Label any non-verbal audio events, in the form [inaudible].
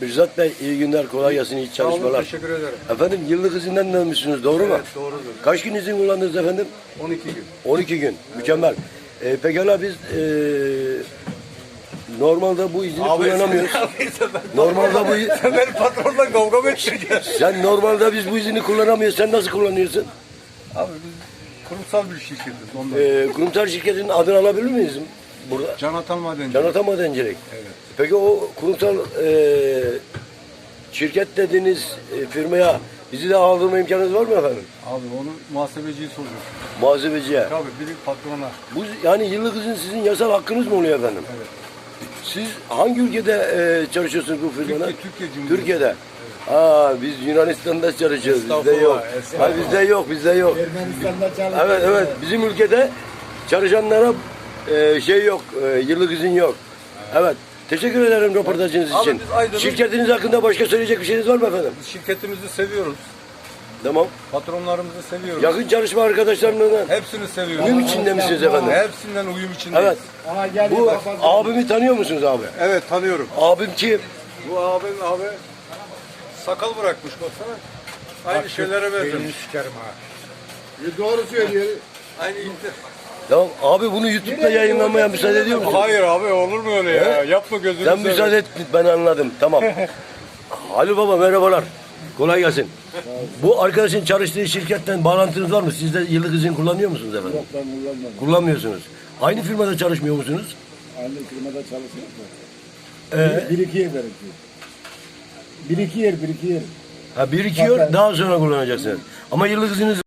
Mirzat Bey iyi günler, kolay gelsin, iyi Sağ olun, çalışmalar. teşekkür ederim. Efendim yıllık izinden dönmüşsünüz, doğru mu? Evet, doğrudur. Kaç gün izin kullandınız efendim? 12 gün. 12 gün, mükemmel. Ee, pekala biz ee, normalde bu izini kullanamıyoruz. [laughs] Normalde bu [laughs] Sen benim patronla kavga mı edeceksin? sen normalde biz bu izini kullanamıyoruz. Sen nasıl kullanıyorsun? Abi biz kurumsal bir şirketiz ondan. Ee, kurumsal şirketin adını alabilir miyiz burada? Can Atan Madenci. Can Ata Madencilik. Evet. Peki o kurumsal ee, şirket dediğiniz ee, firmaya bizi de aldırma imkanınız var mı efendim? Abi onu muhasebeciyi soruyor. Muhasebeciye. Tabii biri patrona. Bu yani yıllık izin sizin yasal hakkınız mı oluyor efendim? Evet. Siz hangi ülkede e, çalışıyorsunuz bu firmada? Türkiye, Türkiye Cumhuriyeti. Türkiye'de. Aa biz Yunanistan'da çalışıyoruz. Bizde yok. Ha, bizde yok, bizde yok. Ermenistan'da çalışıyor. Evet evet bizim ülkede çalışanlara e, şey yok, e, yıllık izin yok. Evet. Teşekkür ederim röportajınız Abi için. biz Aydın'ın- Şirketiniz hakkında başka söyleyecek bir şeyiniz var mı efendim? Biz şirketimizi seviyoruz. Tamam. Patronlarımızı seviyoruz. Yakın çalışma arkadaşlarından Hepsini seviyoruz. uyum içinde misiniz efendim? Hepsinden uyum içindeyiz. Evet. Aha geliyor Bu bak- abimi tanıyor musunuz abi? Evet tanıyorum. Abim kim? Bu abin abi sakal bırakmış baksana. Aynı şeylere benzemiş. sikerim ha. Doğru söylüyor. Aynı ilk Tamam abi bunu YouTube'da yayınlamaya müsaade ediyor musun? Hayır abi olur mu öyle ya? Yapma gözünü Sen seveyim. müsaade et ben anladım tamam. [laughs] Halil Baba merhabalar. Kolay gelsin. Bu arkadaşın çalıştığı şirketten bağlantınız var mı? Siz de yıllık izin kullanıyor musunuz efendim? Yok ben kullanmadım. Kullanmıyorsunuz. Aynı firmada çalışmıyor musunuz? Aynı firmada çalışıyor. Ee, Bir, bir iki yer gerekiyor. Bir iki yer, bir iki yer. ha, birikiyor daha sonra kullanacaksınız. Ama yıllık izniniz